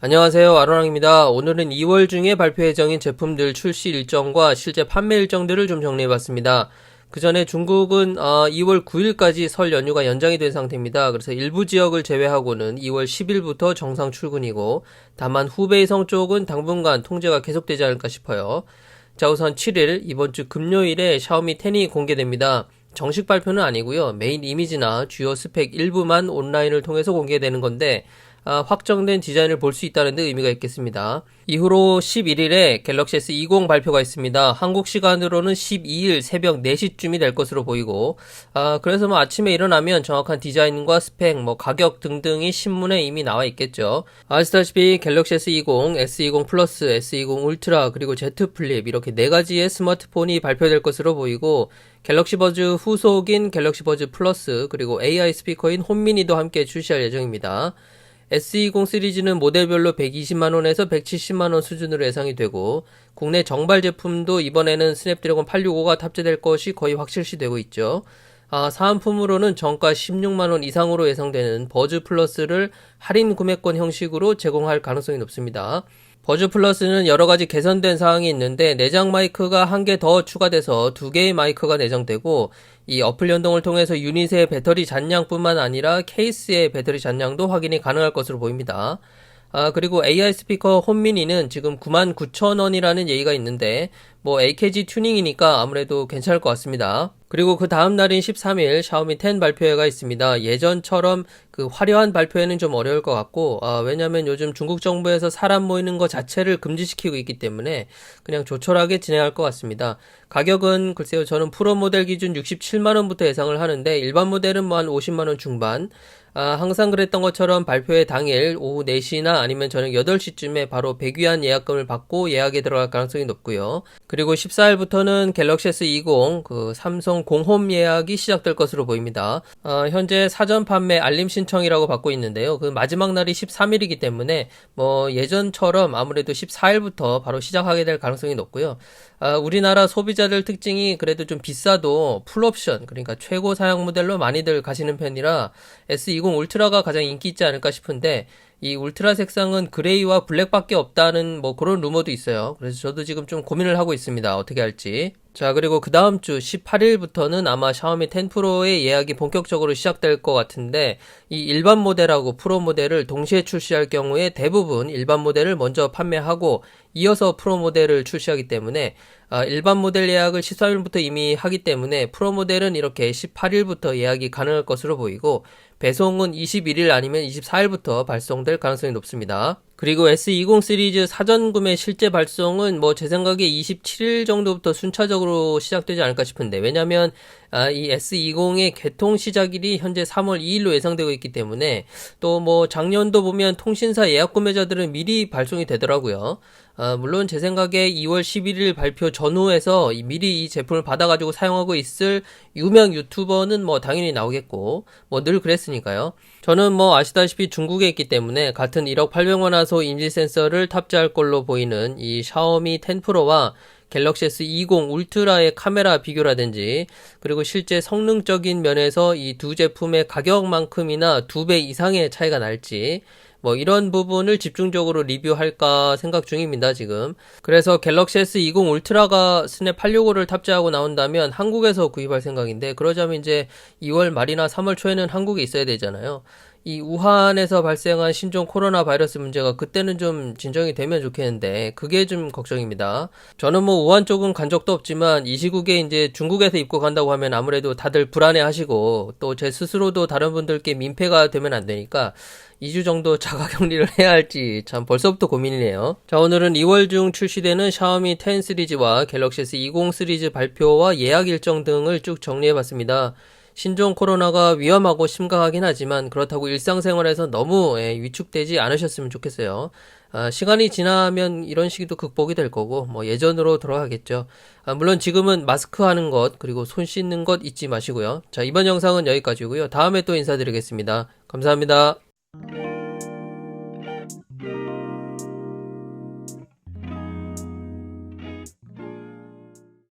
안녕하세요. 아로랑입니다. 오늘은 2월 중에 발표 예정인 제품들 출시 일정과 실제 판매 일정들을 좀 정리해 봤습니다. 그 전에 중국은 2월 9일까지 설 연휴가 연장이 된 상태입니다. 그래서 일부 지역을 제외하고는 2월 10일부터 정상 출근이고, 다만 후베이성 쪽은 당분간 통제가 계속되지 않을까 싶어요. 자, 우선 7일, 이번 주 금요일에 샤오미 10이 공개됩니다. 정식 발표는 아니고요. 메인 이미지나 주요 스펙 일부만 온라인을 통해서 공개되는 건데, 아, 확정된 디자인을 볼 수 있다는 데 의미가 있겠습니다. 이후로 11일에 갤럭시 S20 발표가 있습니다. 한국 시간으로는 12일 새벽 4시쯤이 될 것으로 보이고, 아, 그래서 뭐 아침에 일어나면 정확한 디자인과 스펙, 뭐 가격 등등이 신문에 이미 나와 있겠죠. 아시다시피 갤럭시 S20, S20 플러스, S20 울트라, 그리고 Z 플립 이렇게 네 가지의 스마트폰이 발표될 것으로 보이고, 갤럭시 버즈 후속인 갤럭시 버즈 플러스, 그리고 AI 스피커인 홈미니도 함께 출시할 예정입니다. S20 시리즈는 모델별로 120만원에서 170만원 수준으로 예상이 되고, 국내 정발 제품도 이번에는 스냅드래곤 865가 탑재될 것이 거의 확실시 되고 있죠. 아, 사은품으로는 정가 16만원 이상으로 예상되는 버즈 플러스를 할인 구매권 형식으로 제공할 가능성이 높습니다. 버즈 플러스는 여러 가지 개선된 사항이 있는데 내장 마이크가 한 개 더 추가돼서 두 개의 마이크가 내장되고 이 어플 연동을 통해서 유닛의 배터리 잔량뿐만 아니라 케이스의 배터리 잔량도 확인이 가능할 것으로 보입니다. 아, 그리고 AI 스피커 홈미니는 지금 99,000원이라는 얘기가 있는데, 뭐 AKG 튜닝이니까 아무래도 괜찮을 것 같습니다. 그리고 그 다음 날인 13일 샤오미 10 발표회가 있습니다. 예전처럼 그 화려한 발표회는 좀 어려울 것 같고, 아, 왜냐면 요즘 중국 정부에서 사람 모이는 것 자체를 금지시키고 있기 때문에 그냥 조촐하게 진행할 것 같습니다. 가격은 글쎄요, 저는 프로 모델 기준 67만원부터 예상을 하는데, 일반 모델은 뭐 한 50만원 중반, 아, 항상 그랬던 것처럼 발표회 당일 오후 4시나 아니면 저녁 8시쯤에 바로 100위안 예약금을 받고 예약에 들어갈 가능성이 높고요. 그리고 14일부터는 갤럭시 S20 그 삼성 공홈 예약이 시작될 것으로 보입니다. 아, 현재 사전 판매 알림 신청이라고 받고 있는데요. 그 마지막 날이 13일이기 때문에 뭐 예전처럼 아무래도 14일부터 바로 시작하게 될 가능성이 높고요. 아, 우리나라 소비자들 특징이 그래도 좀 비싸도 풀옵션 그러니까 최고 사양 모델로 많이들 가시는 편이라 S20 울트라가 가장 인기 있지 않을까 싶은데 이 울트라 색상은 그레이와 블랙밖에 없다는 뭐 그런 루머도 있어요. 그래서 저도 지금 좀 고민을 하고 있습니다. 어떻게 할지. 자, 그리고 그 다음 주 18일부터는 아마 샤오미 10 프로의 예약이 본격적으로 시작될 것 같은데, 이 일반 모델하고 프로 모델을 동시에 출시할 경우에 대부분 일반 모델을 먼저 판매하고, 이어서 프로 모델을 출시하기 때문에, 아, 일반 모델 예약을 13일부터 이미 하기 때문에, 프로 모델은 이렇게 18일부터 예약이 가능할 것으로 보이고, 배송은 21일 아니면 24일부터 발송될 가능성이 높습니다. 그리고 S20 시리즈 사전 구매 실제 발송은 뭐 제 생각에 27일 정도부터 순차적으로 시작되지 않을까 싶은데 왜냐면 아, 이 S20의 개통 시작일이 현재 3월 2일로 예상되고 있기 때문에 또 뭐 작년도 보면 통신사 예약 구매자들은 미리 발송이 되더라고요. 아, 물론 제 생각에 2월 11일 발표 전후에서 미리 이 제품을 받아가지고 사용하고 있을 유명 유튜버는 뭐 당연히 나오겠고 뭐 늘 그랬으니까요. 저는 뭐 아시다시피 중국에 있기 때문에 같은 1억 800만 화소 인지 센서를 탑재할 걸로 보이는 이 샤오미 10 프로와 갤럭시 S20 울트라의 카메라 비교라든지 그리고 실제 성능적인 면에서 이 두 제품의 가격만큼이나 두 배 이상의 차이가 날지 뭐 이런 부분을 집중적으로 리뷰할까 생각 중입니다, 지금. 그래서 갤럭시 S20 울트라가 스냅 865를 탑재하고 나온다면 한국에서 구입할 생각인데 그러자면 이제 2월 말이나 3월 초에는 한국에 있어야 되잖아요. 이 우한에서 발생한 신종 코로나 바이러스 문제가 그때는 좀 진정이 되면 좋겠는데 그게 좀 걱정입니다. 저는 뭐 우한 쪽은 간 적도 없지만 이 시국에 이제 중국에서 입고 간다고 하면 아무래도 다들 불안해 하시고 또 제 스스로도 다른 분들께 민폐가 되면 안 되니까 2주 정도 자가 격리를 해야 할지 참 벌써부터 고민이네요. 자, 오늘은 2월 중 출시되는 샤오미 10 시리즈와 갤럭시 S20 시리즈 발표와 예약 일정 등을 쭉 정리해 봤습니다. 신종 코로나가 위험하고 심각하긴 하지만 그렇다고 일상생활에서 너무 예, 위축되지 않으셨으면 좋겠어요. 아, 시간이 지나면 이런 시기도 극복이 될 거고 뭐 예전으로 돌아가겠죠. 아, 물론 지금은 마스크 하는 것 그리고 손 씻는 것 잊지 마시고요. 자 이번 영상은 여기까지고요. 다음에 또 인사드리겠습니다. 감사합니다.